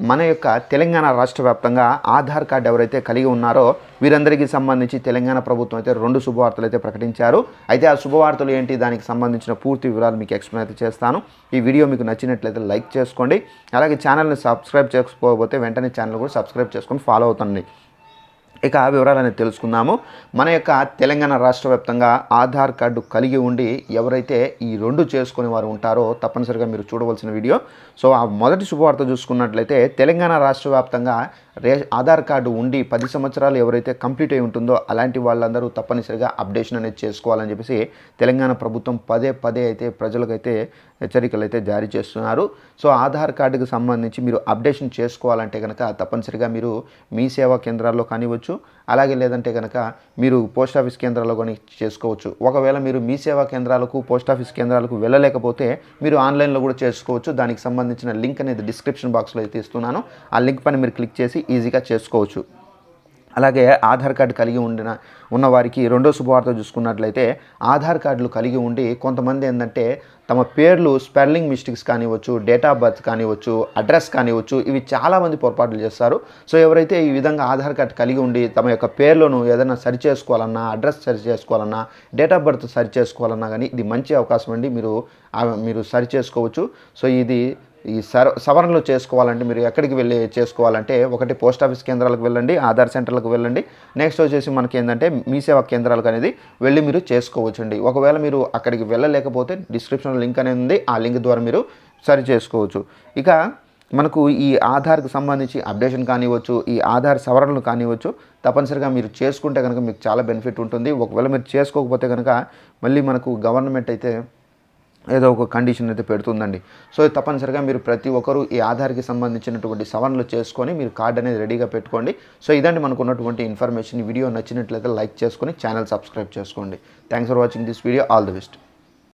మన యొక్క తెలంగాణ రాష్ట్ర వ్యాప్తంగా ఆధార్ కార్డు ఎవరైతే కలిగి ఉన్నారో వీరందరికీ సంబంధించి తెలంగాణ ప్రభుత్వం అయితే రెండు శుభవార్తలు అయితే ప్రకటించారు. అయితే ఆ శుభవార్తలు ఏంటి? దానికి సంబంధించిన పూర్తి వివరాలు మీకు ఎక్స్ప్లెయిన్ అయితే చేస్తాను. ఈ వీడియో మీకు నచ్చినట్లయితే లైక్ చేసుకోండి. అలాగే ఛానల్ని సబ్స్క్రైబ్ చేసుకోకపోతే వెంటనే ఛానల్ కూడా సబ్స్క్రైబ్ చేసుకొని ఫాలో అవుతుంది ఇక ఆ వివరాలని తెలుసుకుందాము. మన యొక్క తెలంగాణ రాష్ట్ర వ్యాప్తంగా ఆధార్ కార్డు కలిగి ఉండి ఎవరైతే ఈ రెండు చేసుకునే వారు ఉంటారో తప్పనిసరిగా మీరు చూడవలసిన వీడియో. సో ఆ మొదటి శుభవార్త చూసుకున్నట్లయితే తెలంగాణ రాష్ట్ర వ్యాప్తంగా రే ఆధార్ కార్డు ఉండి పది సంవత్సరాలు ఎవరైతే కంప్లీట్ అయి ఉంటుందో అలాంటి వాళ్ళందరూ తప్పనిసరిగా అప్డేషన్ అనేది చేసుకోవాలని చెప్పేసి తెలంగాణ ప్రభుత్వం పదే పదే అయితే ప్రజలకైతే హెచ్చరికలు అయితే జారీ చేస్తున్నారు. సో ఆధార్ కార్డుకు సంబంధించి మీరు అప్డేషన్ చేసుకోవాలంటే కనుక తప్పనిసరిగా మీరు మీ సేవా కేంద్రాల్లో చేసుకోవచ్చు. అలాగే లేదంటే కనుక మీరు పోస్ట్ ఆఫీస్ కేంద్రాల్లో కానీ చేసుకోవచ్చు. ఒకవేళ మీరు మీ సేవా కేంద్రాలకు పోస్ట్ ఆఫీస్ కేంద్రాలకు వెళ్ళలేకపోతే మీరు ఆన్లైన్లో కూడా చేసుకోవచ్చు. దానికి సంబంధించిన లింక్ అనేది డిస్క్రిప్షన్ బాక్స్లో అయితే ఇస్తున్నాను. ఆ లింక్ పైన మీరు క్లిక్ చేసి ఈజీగా చేసుకోవచ్చు. అలాగే ఆధార్ కార్డు కలిగి ఉండిన ఉన్నవారికి రెండో శుభవార్త చూసుకున్నట్లయితే ఆధార్ కార్డులు కలిగి ఉండి కొంతమంది ఏంటంటే తమ పేర్లు స్పెల్లింగ్ మిస్టేక్స్ కానివ్వచ్చు డేట్ ఆఫ్ బర్త్ కానివ్వచ్చు అడ్రస్ కానివ్వచ్చు ఇవి చాలామంది పొరపాట్లు చేస్తారు. సో ఎవరైతే ఈ విధంగా ఆధార్ కార్డు కలిగి ఉండి తమ యొక్క పేర్లను ఏదైనా సరి చేసుకోవాలన్నా అడ్రస్ సరి చేసుకోవాలన్నా డేట్ ఆఫ్ బర్త్ సరి చేసుకోవాలన్నా కానీ ఇది మంచి అవకాశం అండి. మీరు మీరు సరి చేసుకోవచ్చు. సో ఇది ఈ సర సవరణలు చేసుకోవాలంటే మీరు ఎక్కడికి వెళ్ళి చేసుకోవాలంటే ఒకటి పోస్ట్ ఆఫీస్ కేంద్రాలకు వెళ్ళండి ఆధార్ సెంటర్లకు వెళ్ళండి. నెక్స్ట్ వచ్చేసి మనకి ఏంటంటే మీ సేవా కేంద్రాలకు అనేది వెళ్ళి మీరు చేసుకోవచ్చండి. ఒకవేళ మీరు అక్కడికి వెళ్ళలేకపోతే డిస్క్రిప్షన్ లింక్ అనేది ఉంది ఆ లింక్ ద్వారా మీరు సరి చేసుకోవచ్చు. ఇక మనకు ఈ ఆధార్కి సంబంధించి అప్డేషన్ కానివ్వచ్చు ఈ ఆధార్ సవరణలు కానివ్వచ్చు తప్పనిసరిగా మీరు చేసుకుంటే కనుక మీకు చాలా బెనిఫిట్ ఉంటుంది. ఒకవేళ మీరు చేసుకోకపోతే కనుక మళ్ళీ మనకు గవర్నమెంట్ అయితే ఏదో ఒక కండిషన్ అయితే పెడుతుందండి. సో తప్పనిసరిగా మీరు ప్రతి ఒక్కరూ ఈ ఆధార్కి సంబంధించినటువంటి సవరణలు చేసుకొని మీరు కార్డ్ అనేది రెడీగా పెట్టుకోండి. సో ఇదండి మనకు ఉన్నటువంటి ఇన్ఫర్మేషన్ వీడియో నచ్చినట్లయితే లైక్ చేసుకొని ఛానల్ సబ్స్క్రైబ్ చేసుకోండి. Thanks for watching this video all the best